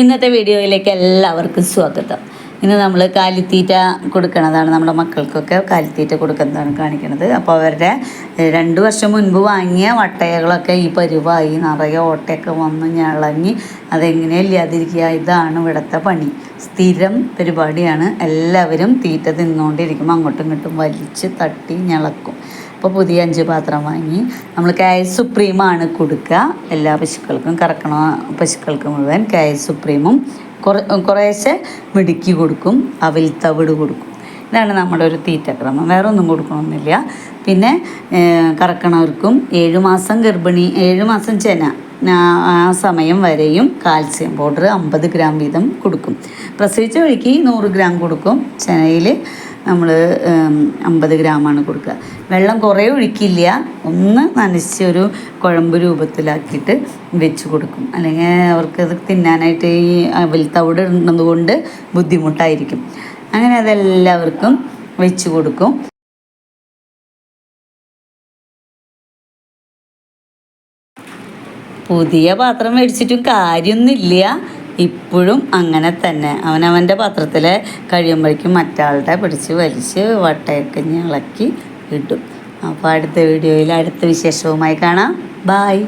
ഇന്നത്തെ വീഡിയോയിലേക്ക് എല്ലാവർക്കും സ്വാഗതം. ഇന്ന് നമ്മൾ കാലിത്തീറ്റ കൊടുക്കണതാണ് നമ്മുടെ മക്കൾക്കൊക്കെ കാലിത്തീറ്റ കൊടുക്കുന്നതാണ് കാണിക്കുന്നത് അപ്പോൾ അവരുടെ രണ്ട് വർഷം മുൻപ് വാങ്ങിയ വട്ടയകളൊക്കെ ഈ പരുവായി നിറയെ ഓട്ടയൊക്കെ വന്ന് ഞളങ്ങി അതെങ്ങനെ ഇല്ലാതിരിക്കുക. ഇതാണ് ഇവിടുത്തെ പണി. സ്ഥിരം പരിപാടിയാണ്. എല്ലാവരും തീറ്റ തിന്നുകൊണ്ടിരിക്കും അങ്ങോട്ടും ഇങ്ങോട്ടും വലിച്ച് തട്ടി ഞളക്കും. അപ്പോൾ പുതിയ അഞ്ച് പാത്രം വാങ്ങി. നമ്മൾ കായ് സുപ്രീമാണ് കൊടുക്കുക. എല്ലാ പശുക്കൾക്കും കറക്കണ പശുക്കൾക്ക് മുഴുവൻ കായ് സുപ്രീമും കുറ കുറേശ്ശെ മിടുക്കി കൊടുക്കും അവിൽ തവിട് കൊടുക്കും. ഇതാണ് നമ്മുടെ ഒരു തീറ്റക്രമം. വേറെ ഒന്നും കൊടുക്കണമെന്നില്ല പിന്നെ കറക്കണവർക്കും ഏഴ് മാസം ഗർഭിണി ഏഴ് മാസം ചെന ആ സമയം വരെയും കാൽസ്യം പൗഡർ അമ്പത് ഗ്രാം വീതം കൊടുക്കും. പ്രസവിച്ച വഴിക്ക് നൂറ് ഗ്രാം കൊടുക്കും ചെനയിൽ നമ്മൾ അമ്പത് ഗ്രാമാണ് കൊടുക്കുക. വെള്ളം കുറേ ഒഴിക്കില്ല. ഒന്ന് നനച്ച് ഒരു കുഴമ്പ് രൂപത്തിലാക്കിയിട്ട് വെച്ച് കൊടുക്കും. അല്ലെങ്കിൽ അവർക്ക് അത് തിന്നാനായിട്ട് ഈ അവൽ തവിട് ഇടുന്നത് കൊണ്ട് ബുദ്ധിമുട്ടായിരിക്കും. അങ്ങനെ അതെല്ലാവർക്കും വെച്ച് കൊടുക്കും. പുതിയ പാത്രം മേടിച്ചിട്ടും കാര്യമൊന്നുമില്ല. ഇപ്പോഴും അങ്ങനെ തന്നെ. അവനവന്റെ പാത്രത്തിൽ കഴിയുമ്പോഴേക്കും മറ്റാളുടെ പിടിച്ച് വലിച്ച് വട്ടയൊക്കെ ഇളക്കി ഇടും. അപ്പോൾ അടുത്ത വീഡിയോയിൽ അടുത്ത വിശേഷവുമായി കാണാം. ബായ്